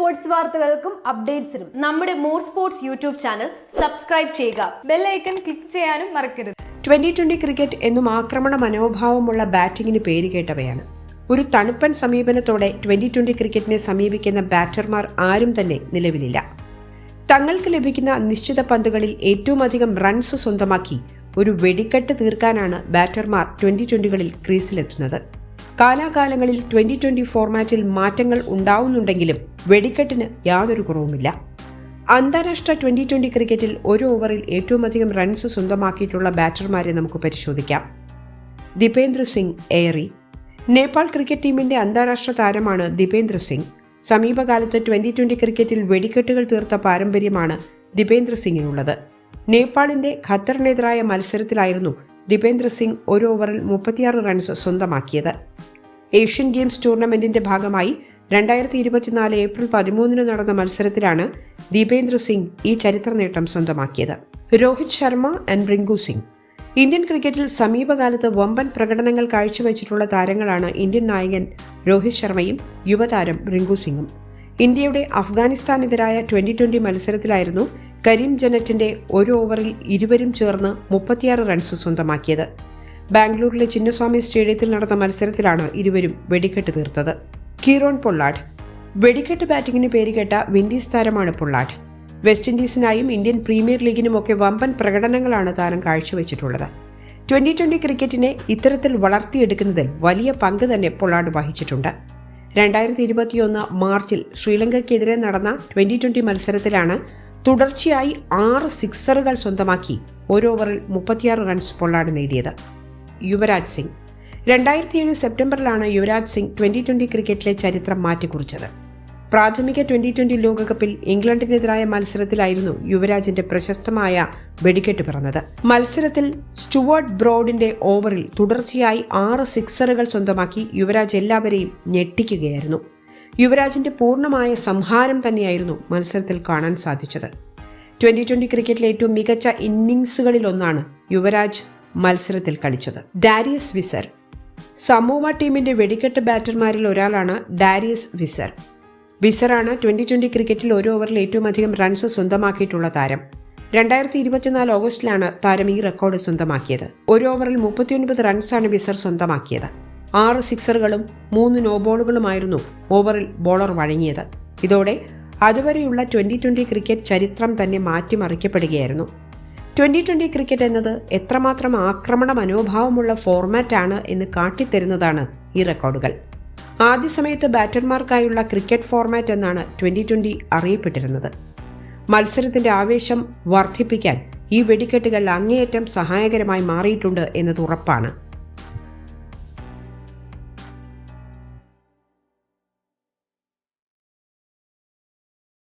Sports വാർത്തകൾക്കും അപ്ഡേറ്റ്സിനും നമ്മുടെ more sports YouTube channel subscribe ചെയ്യുക. ബെല്ലൈക്കൺ ക്ലിക്ക് ചെയ്യാനും മറക്കരുത്. ട്വന്റി ട്വന്റി ക്രിക്കറ്റ് എന്നും ആക്രമണ മനോഭാവമുള്ള ബാറ്റിംഗിന് പേരുകേട്ടവയാണ് ഒരു തണുപ്പൻ സമീപനത്തോടെ ട്വന്റി ട്വന്റി ക്രിക്കറ്റിനെ സമീപിക്കുന്ന ബാറ്റർമാർ ആരും തന്നെ നിലവിലില്ല. തങ്ങൾക്ക് ലഭിക്കുന്ന നിശ്ചിത പന്തുകളിൽ ഏറ്റവും അധികം റൺസ് സ്വന്തമാക്കി ഒരു വെടിക്കെട്ട് തീർക്കാനാണ് ബാറ്റർമാർ ട്വന്റി ട്വന്റികളിൽ ക്രീസിലെത്തുന്നത്. കാലാകാലങ്ങളിൽ ട്വന്റി ട്വന്റി ഫോർമാറ്റിൽ മാറ്റങ്ങൾ ഉണ്ടാവുന്നുണ്ടെങ്കിലും വെടിക്കെട്ടിന് യാതൊരു കുറവുമില്ല. അന്താരാഷ്ട്ര ട്വന്റി ട്വന്റി ക്രിക്കറ്റിൽ ഒരു ഓവറിൽ ഏറ്റവും അധികം റൺസ് സ്വന്തമാക്കിയിട്ടുള്ള ബാറ്റർമാരെ നമുക്ക് പരിശോധിക്കാം. ദീപേന്ദ്ര സിംഗ് എയറി നേപ്പാൾ ക്രിക്കറ്റ് ടീമിന്റെ അന്താരാഷ്ട്ര താരമാണ് ദീപേന്ദ്ര സിംഗ്. സമീപകാലത്ത് ട്വന്റി ട്വന്റി ക്രിക്കറ്റിൽ വെടിക്കെട്ടുകൾ തീർത്ത പാരമ്പര്യമാണ് ദീപേന്ദ്ര സിംഗിനുള്ളത്. നേപ്പാളിന്റെ ഖത്തറിനെതിരായ മത്സരത്തിലായിരുന്നു ദീപേന്ദ്ര സിംഗ് ഒരു ഓവറിൽ മുപ്പത്തിയാറ് റൺസ് സ്വന്തമാക്കിയത്. ഏഷ്യൻ ഗെയിംസ് ടൂർണമെന്റിന്റെ ഭാഗമായി രണ്ടായിരത്തി ഇരുപത്തിനാല് ഏപ്രിൽ പതിമൂന്നിന് നടന്ന മത്സരത്തിലാണ് ദീപേന്ദ്ര സിംഗ് ഈ ചരിത്ര നേട്ടം സ്വന്തമാക്കിയത്. രോഹിത് ശർമ്മ ആൻഡ് റിങ്കു സിംഗ്. ഇന്ത്യൻ ക്രിക്കറ്റിൽ സമീപകാലത്ത് വമ്പൻ പ്രകടനങ്ങൾ കാഴ്ചവെച്ചിട്ടുള്ള താരങ്ങളാണ് ഇന്ത്യൻ നായകൻ രോഹിത് ശർമ്മയും യുവതാരം റിങ്കു സിംഗും. ഇന്ത്യയുടെ അഫ്ഗാനിസ്ഥാനെതിരായ ട്വന്റി ട്വന്റി മത്സരത്തിലായിരുന്നു കരീം ജനറ്റിന്റെ ഒരു ഓവറിൽ ഇരുവരും ചേർന്ന് മുപ്പത്തിയാറ് റൺസ് സ്വന്തമാക്കിയത്. ബാംഗ്ലൂരിലെ ചിന്നസ്വാമി സ്റ്റേഡിയത്തിൽ നടന്ന മത്സരത്തിലാണ് ഇരുവരും വെടിക്കെട്ട് തീർത്തത്. Kieron Pollard. വെടിക്കെട്ട് ബാറ്റിംഗിന് പേരുകേട്ട വിൻഡീസ് താരമാണ് പൊള്ളാഡ്. വെസ്റ്റ് ഇൻഡീസിനായും ഇന്ത്യൻ പ്രീമിയർ ലീഗിനുമൊക്കെ വമ്പൻ പ്രകടനങ്ങളാണ് താരം കാഴ്ചവെച്ചിട്ടുള്ളത്. ട്വന്റി ട്വന്റി ക്രിക്കറ്റിനെ ഇത്തരത്തിൽ വളർത്തിയെടുക്കുന്നതിൽ വലിയ പങ്ക് തന്നെ പൊള്ളാഡ് വഹിച്ചിട്ടുണ്ട്. രണ്ടായിരത്തി ഇരുപത്തിയൊന്ന് മാർച്ചിൽ ശ്രീലങ്കയ്ക്കെതിരെ നടന്ന ട്വന്റി ട്വന്റി മത്സരത്തിലാണ് തുടർച്ചയായി ആറ് സിക്സറുകൾ സ്വന്തമാക്കി. ഒരു ഓവറിൽ മുപ്പത്തിയാറ് റൺസ് പൊള്ളാട് നേടിയത്. യുവരാജ് സിംഗ്. രണ്ടായിരത്തി ഏഴ് സെപ്റ്റംബറിലാണ് യുവരാജ് സിംഗ് ട്വന്റി ട്വന്റി ക്രിക്കറ്റിലെ ചരിത്രം മാറ്റിക്കുറിച്ചത്. പ്രാഥമിക ട്വന്റി ട്വന്റി ലോകകപ്പിൽ ഇംഗ്ലണ്ടിനെതിരായ മത്സരത്തിലായിരുന്നു യുവരാജിന്റെ പ്രശസ്തമായ വെടിക്കെട്ട് പിറന്നത്. മത്സരത്തിൽ സ്റ്റുവർട്ട് ബ്രോഡിന്റെ ഓവറിൽ തുടർച്ചയായി ആറ് സിക്സറുകൾ സ്വന്തമാക്കി യുവരാജ് എല്ലാവരെയും ഞെട്ടിക്കുകയായിരുന്നു. യുവരാജിന്റെ പൂർണമായ സംഹാരം തന്നെയായിരുന്നു മത്സരത്തിൽ കാണാൻ സാധിച്ചത്. ട്വന്റി ട്വന്റി ക്രിക്കറ്റിലെ ഏറ്റവും മികച്ച ഇന്നിംഗ്സുകളിലൊന്നാണ് യുവരാജ് മത്സരത്തിൽ കളിച്ചത്. Darius visor. സമൂവ ടീമിന്റെ വെടിക്കെട്ട് ബാറ്റർമാരിൽ ഒരാളാണ് ഡാരിയസ് വിസർ. വിസറാണ് ട്വന്റി ട്വന്റി ക്രിക്കറ്റിൽ ഒരു ഓവറിൽ ഏറ്റവും അധികം റൺസ് സ്വന്തമാക്കിയിട്ടുള്ള താരം. രണ്ടായിരത്തി ഇരുപത്തിനാല് ഓഗസ്റ്റിലാണ് താരം ഈ റെക്കോർഡ് സ്വന്തമാക്കിയത്. ഒരു ഓവറിൽ മുപ്പത്തിയൊൻപത് റൺസാണ് വിസർ സ്വന്തമാക്കിയത്. ആറ് സിക്സറുകളും മൂന്ന് നോ ബോളുകളുമായിരുന്നു ഓവറിൽ ബോളർ വഴങ്ങിയത്. ഇതോടെ അതുവരെയുള്ള ട്വന്റി ട്വന്റി ക്രിക്കറ്റ് ചരിത്രം തന്നെ മാറ്റിമറിക്കപ്പെടുകയായിരുന്നു. ട്വന്റി ട്വന്റി ക്രിക്കറ്റ് എന്നത് എത്രമാത്രം ആക്രമണ മനോഭാവമുള്ള ഫോർമാറ്റാണ് എന്ന് കാട്ടിത്തരുന്നതാണ് ഈ റെക്കോർഡുകൾ. ആദ്യ സമയത്ത് ബാറ്റർമാർക്കായുള്ള ക്രിക്കറ്റ് ഫോർമാറ്റ് എന്നാണ് ട്വന്റി ട്വന്റി അറിയപ്പെട്ടിരുന്നത്. മത്സരത്തിന്റെ ആവേശം വർദ്ധിപ്പിക്കാൻ ഈ വെടിക്കെട്ടുകൾ അങ്ങേയറ്റം സഹായകരമായി മാറിയിട്ടുണ്ട് എന്നത് ഉറപ്പാണ്.